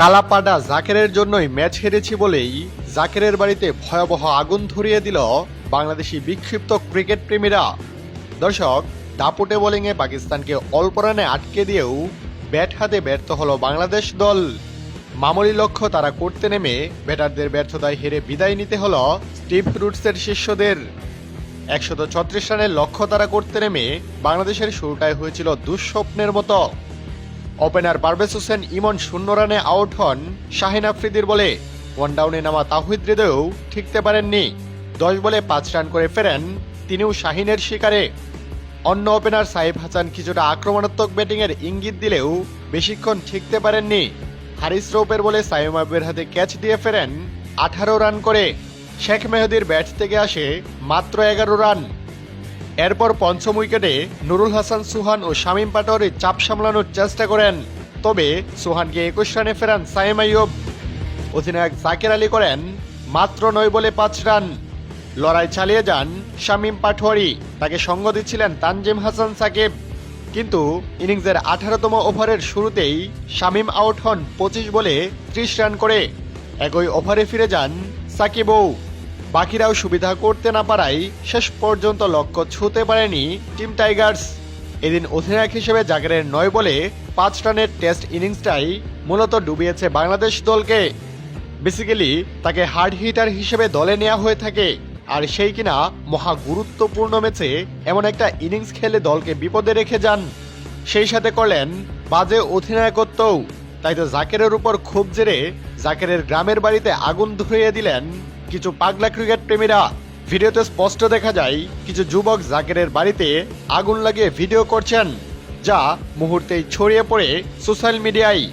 কালাপাডা জাকেরের জন্যই ম্যাচ হেরেছি বলেই জাকেরের বাড়িতে ভয়াবহ আগুন ধরিয়ে দিল বাংলাদেশি বিক্ষিপ্ত ক্রিকেট প্রেমীরা। দর্শক, দাপুটে বোলিংয়ে পাকিস্তানকে অল্প রানে আটকে দিয়েও ব্যাট হাতে ব্যর্থ হলো বাংলাদেশ দল। মামুলি লক্ষ্য তারা করতে নেমে ব্যাটারদের ব্যর্থতায় হেরে বিদায় নিতে হলো স্টিভ রুটসের শিষ্যদের। একশত ছত্রিশ রানের লক্ষ্য তারা করতে নেমে বাংলাদেশের শুরুটাই হয়েছিল দুঃস্বপ্নের মতো। ওপেনার পারভেজ হোসেন ইমন শূন্য রানে আউট হন শাহিন আফ্রিদির বলে। ওয়ান ডাউনে নামা তাহিদ হৃদয়েও ঠিকতে পারেননি। দশ বলে পাঁচ রান করে ফেরেন তিনিও শাহিনের শিকারে। অন্য ওপেনার সাইফ হাসান কিছুটা আক্রমণাত্মক ব্যাটিংয়ের ইঙ্গিত দিলেও বেশিক্ষণ ঠিকতে পারেননি। হারিস রৌপের বলে সাইম আবের হাতে ক্যাচ দিয়ে ফেরেন আঠারো রান করে। শেখ মেহদির ব্যাট থেকে আসে মাত্র এগারো রান। এরপর পঞ্চম উইকেটে নুরুল হাসান, সুহান ও শামীম পাটোয়ারি চাপ সামলানোর চেষ্টা করেন। তবে সুহানকে একুশ রানে ফেরান সাইম আইয়ুব। অধিনায়ক জাকের আলী করেন মাত্র নয় বলে পাঁচ রান। লড়াই চালিয়ে যান শামীম পাটোয়ারি। তাকে সঙ্গ দিচ্ছিলেন তানজিম হাসান সাকিব। কিন্তু ইনিংসের আঠারোতম ওভারের শুরুতেই শামীম আউট হন পঁচিশ বলে ত্রিশ রান করে। একই ওভারে ফিরে যান সাকিবও। বাকিরাও সুবিধা করতে না পারায় শেষ পর্যন্ত লক্ষ্য ছুঁতে পারেনি টিম টাইগার্স। এদিন অধিনায়ক হিসেবে জাগরের নয় বলে পাঁচ রানের টেস্ট ইনিংসটাই মূলত ডুবিয়েছে বাংলাদেশ দলকে। বেসিক্যালি তাকে হার্ড হিটার হিসেবে দলে নেওয়া হয়ে থাকে। আর সেই কিনা মহা গুরুত্বপূর্ণ ম্যাচে এমন একটা ইনিংস খেলে দলকে বিপদে রেখে যান। সেই সাথে করলেন বাজে অধিনায়কত্বও। তাই তো জাকেরের উপর ক্ষোভ জেরে জাকেরের গ্রামের বাড়িতে আগুন ধরিয়ে দিলেন কিছু পাগলা ক্রিকেট প্রেমীরা ভিডিওতে স্পষ্ট দেখা যায়, কিছু যুবক জাকেরের বাড়িতে আগুন লাগিয়ে ভিডিও করছেন, যা মুহূর্তেই ছড়িয়ে পড়ে সোশ্যাল মিডিয়ায়